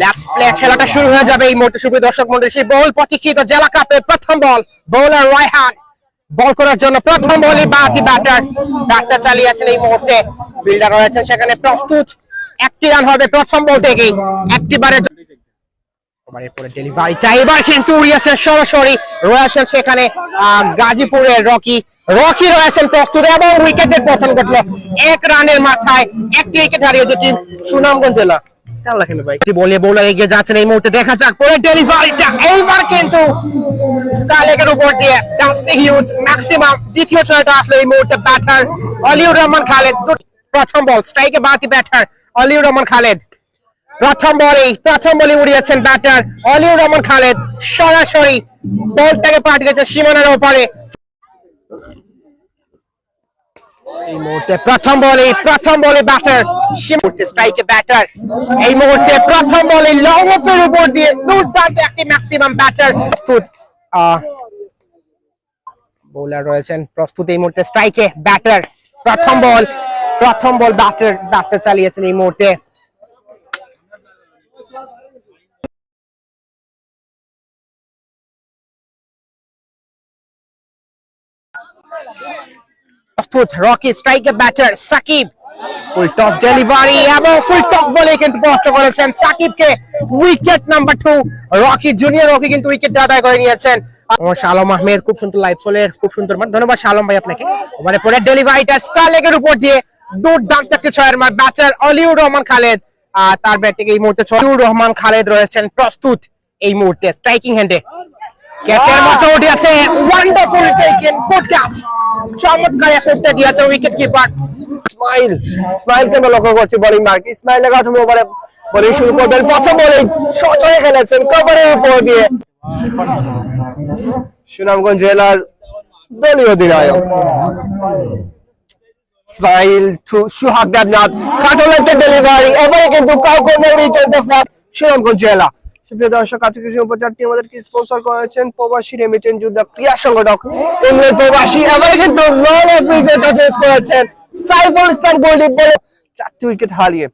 Let's play খেলাটা শুরু হয়ে যাবে এই মুহূর্তে। দর্শক মন্ডলী, সেই প্রতীক্ষিত জেলা প্রথম বল বোলার রায়হান বল করার জন্য প্রথম বাকি ব্যাটার ব্যাটটা এই মুহূর্তে। ফিল্ডার রয়েছেন সেখানে প্রস্তুত। একটি রান হবে প্রথম বল গাজীপুরের রকি রকি রয়েছেন প্রস্তুত এবং উইকেটের পতন ঘটলো। এক রানের মাথায় একটি উইকেট হারিয়েছে টিম সুনামগঞ্জ জেলা। দেখা যাক কিন্তু উপর দিয়ে এই মুহূর্তে ব্যাটার রহমান, খালেদ। প্রথম বল স্ট্রাইকে বাকি ব্যাটার অলিউর রহমান, খালেদ। প্রথম বলেই, প্রথম বলে ব্যাটার রহমান, খালেদ। সরাসরি বলটাকে পাঠিয়েছে সীমানার ওপারে। এই মুহূর্তে প্রথম বলে প্রথম বলে ব্যাটার মুহূর্তে স্ট্রাইকে ব্যাটার এই মুহূর্তে প্রথম বলে লং অফের উপর দিয়ে দুর্দান্ত একটি ম্যাক্সিমাম ব্যাটার প্রস্তুত বোলার রয়েছেন, প্রস্তুত এই মুহূর্তে স্ট্রাইকে ব্যাটার প্রথম বল প্রথম বল ব্যাটার ব্যাটার চালিয়েছেন এই মুহূর্তে। প্রস্তুত রকি স্ট্রাইকে batter Sakib full toss delivery এবং ফুল টস বলে কিন্তু কষ্ট করেছেন সাকিবকে। Wicket number two Rocky junior Rocky কিন্তু উইকেট আদায় করে নিয়েছেন। শালম আহমেদ, খুব সুন্দর লাইভ চলের খুব সুন্দর মার ধন্যবাদ শালম ভাই আপনাকে। ওভারে পরে ডেলিভারিটা স্কালেগের উপর দিয়ে দুর্দান্ত একটি ছয়ের মার ব্যাটার অলিউর রহমান খালেদ, আর তার ব্যাট এই মুহূর্তে ছয়ুর রহমান খালেদ রয়েছেন প্রস্তুত এই মুহূর্তে স্ট্রাইকিং হ্যান্ডে ক্যাচের মতো উঠেছে ওয়ান্ডারফুল টেকেন গুড ক্যাচ চমৎকার এফেক্টে দিয়েছে উইকেট কিপার আমরা লক্ষ্য করছি বোলিং মার্ক ওভারে বোলিং শুরু করবেন। প্রথম সচরে খেলেছেন কভারের উপর দিয়ে। সুনামগঞ্জ জেলার দলীয় অধিনায়ক। Smile to Suhag Debnath. কাটলেতে delivery এবারে কিন্তু কাউকে নেই চলতে সুনামগঞ্জ জেলা সুপ্রিয় দর্শক আজকে উপচারটি আমাদেরকে স্পন্সর করেছেন প্রবাসী রেমিটেন ক্রীড়া সংগঠক প্রবাসী, এবারে কিন্তু ফেস করেছেন সাইফুল ইসলাম বলে চারটি উইকেট হারিয়ে।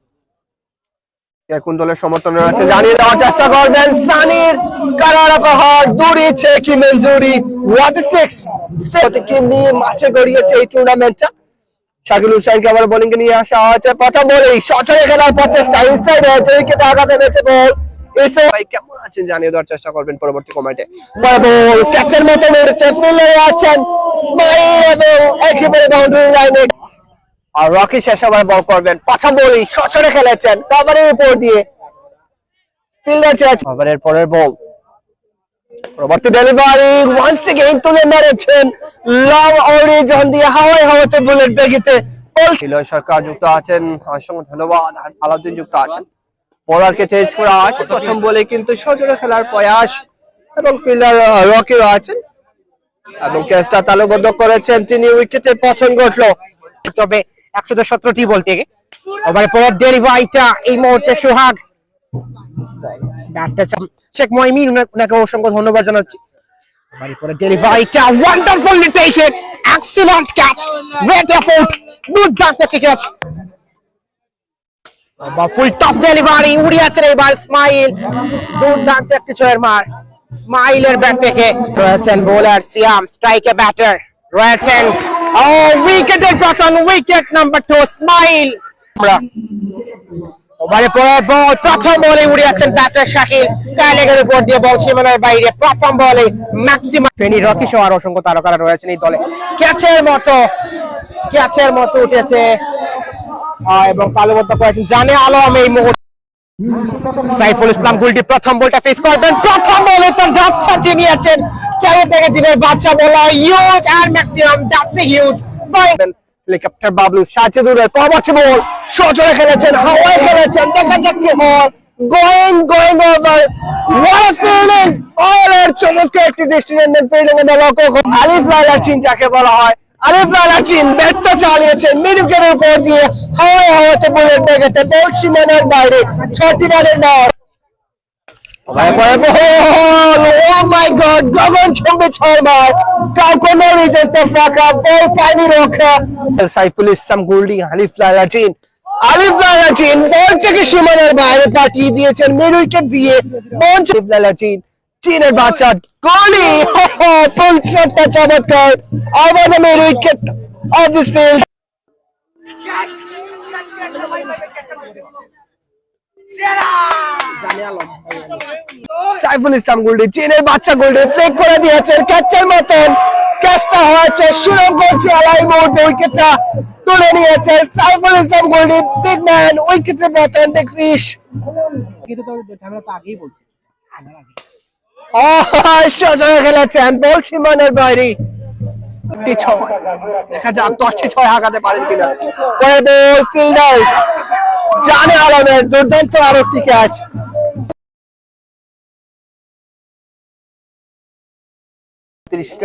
দলের রয়েছে জানিয়ে দেওয়ার চেষ্টা করবেন, সানির কি ওয়াট সিক্স নিয়ে মাঠে গড়িয়েছে এই টুর্নামেন্টটা শাকিল হুসাইনকে আবার বোলিং নিয়ে আসা হয়েছে। প্রথম বলেই সচরে খেলার প্রচেষ্টা ইনসাইড হয়েছে উইকেট আঘাতে গেছে বল এসে ভাই কেমন আছেন জানিয়ে দেওয়ার চেষ্টা করবেন পরবর্তী কমেন্টে। বল ক্যাচের মতো উঠছে ফিল্ডে আছেন স্মাইল এবং একেবারে বাউন্ডারি লাইনে। আর রকি শেষ ওভার বল করবেন। প্রথম বলেই সচরে খেলেছেন। কভারের উপর দিয়ে ফিল্ডার চেয়েছে কভারের পরের বল পরবর্তী ডেলিভারি ওয়ান্স এগেইন তুলে মেরেছেন লং অরিজন দিয়ে হাওয়ায় হাওয়াতে বুলেট বেগিতে ছিল সরকার যুক্ত আছেন। অসংখ্য ধন্যবাদ। আর আলাউদ্দিন যুক্ত আছেন। বোলারকে চেঞ্জ করা আছে। প্রথম বলে কিন্তু সজোরে খেলার প্রয়াস এবং ফিল্ডার রকি আছেন। এবং ক্যাচটা তালুবদ্ধ করেছেন। তিনি উইকেটের পতন ঘটলো। তবে একশো সতেরোটি বলতে ওভারে পরের ডেলিভারিটা এই মুহূর্তে সোহাগ। শেখ মহিমিন ওনাকে অসংখ্য ধন্যবাদ জানাচ্ছি। ডেলিভারিটা wonderfully taken excellent catch great effort দুর্দান্ত ক্যাচ ফুল টপ ডেলিভারি উড়িয়েছেন এবার স্মাইল দুর্দান্ত একটি ছয়ের মার। স্মাইলের ব্যাট থেকে রয়েছেন বোলার সিয়াম স্ট্রাইকে ব্যাটার রয়েছেন। ও উইকেটের পতন উইকেট নাম্বার টু স্মাইল ওভারে বল প্রথম বলে উড়িয়েছেন ব্যাটার শাকিল স্কাইলেগের উপর দিয়ে বল সীমানার বাইরে প্রথম বলে ম্যাক্সিমাম ফেনি রকি সহ আর অসংখ্য তারকারা রয়েছেন এই দলে। ক্যাচের মতো ক্যাচের মতো উঠেছে এবং তালুবদ্ধ করেছেন জানে আলম এই মুহূর্তে। সাইফুল ইসলাম গুলটি প্রথম বলটা ফেস করবেন। প্রথম বলে তো যাচ্ছা, চিনিয়েছেন। কেন থেকে জিনের বাচ্চা বলা huge R maximum that's a huge helicopter Bablu সাজেদুরের পরবর্তী বল। সজোরে খেলেছেন, হাওয়ায় খেলেছেন। দেখা যাক কি হয়। Going going over what fielding অলের চমৎকার একটি দৃষ্টিনন্দন ফিল্ডিং এর লক্ষ্য আলিফ লাইলা চিন যাকে বলা হয়। আলিফ লাইলা চিন ব্যাটটা চালিয়েছেন মিড উইকেটের উপর দিয়ে। হাওয়ায় হাওয়াতে বুলেট বেগেতে বল সীমানার বাইরে ছটি রানের পায়নি রক্ষা। সাইফুল ইসলাম গোল্ডি হালিফ লালাটিন আলিফ লালাচিন বল সীমানার বাইরে পাঠিয়ে দিয়েছেন মিড উইকেট দিয়ে। মঞ্চ লালাচিন চীনের বাচ্চা ফুল শটটা চমৎকার। আবার mid wicket off Saiful Islam গোল্ডে, চীনের বাচ্চা গোল্ডে ফ্লেক করে দিয়েছেন ক্যাচের মতন ক্যাচটা হয়েছে, সুরঙ্গ চেয়ালাই মুহূর্তে উইকেটটা তুলে নিয়েছে সাইফুল ইসলাম গোল্ডে। বিগ ম্যান উইকেটের মতন ফিশ কিন্তু তো তো আগেই বলছি। বাইরে। ছয়। দশটি ছয় হাঁকাতে পারেন কিনা। জানে আলমের দুর্দান্ত আরও একটি ক্যাচ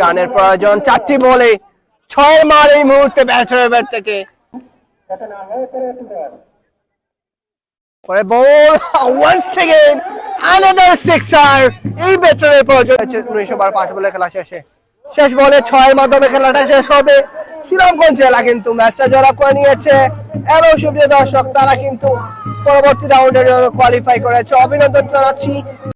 রানের প্রয়োজন। চারটি বলে ছয় মার এই মুহূর্তে ব্যাটারের ব্যাট থেকে। পরে ball once second another sixer এই ব্যাটারের প্রয়োজন পাঁচ বলে খেলা শেষে। শেষ বলে ছয়ের মাধ্যমে খেলাটা শেষ হবে। শ্রীরামগঞ্জ জেলা কিন্তু ম্যাচটা জয়লাভ করে নিয়েছে। এবং সুপ্রিয় দর্শক, তারা কিন্তু পরবর্তী রাউন্ডের জন্য কোয়ালিফাই করেছে। অভিনন্দন জানাচ্ছি।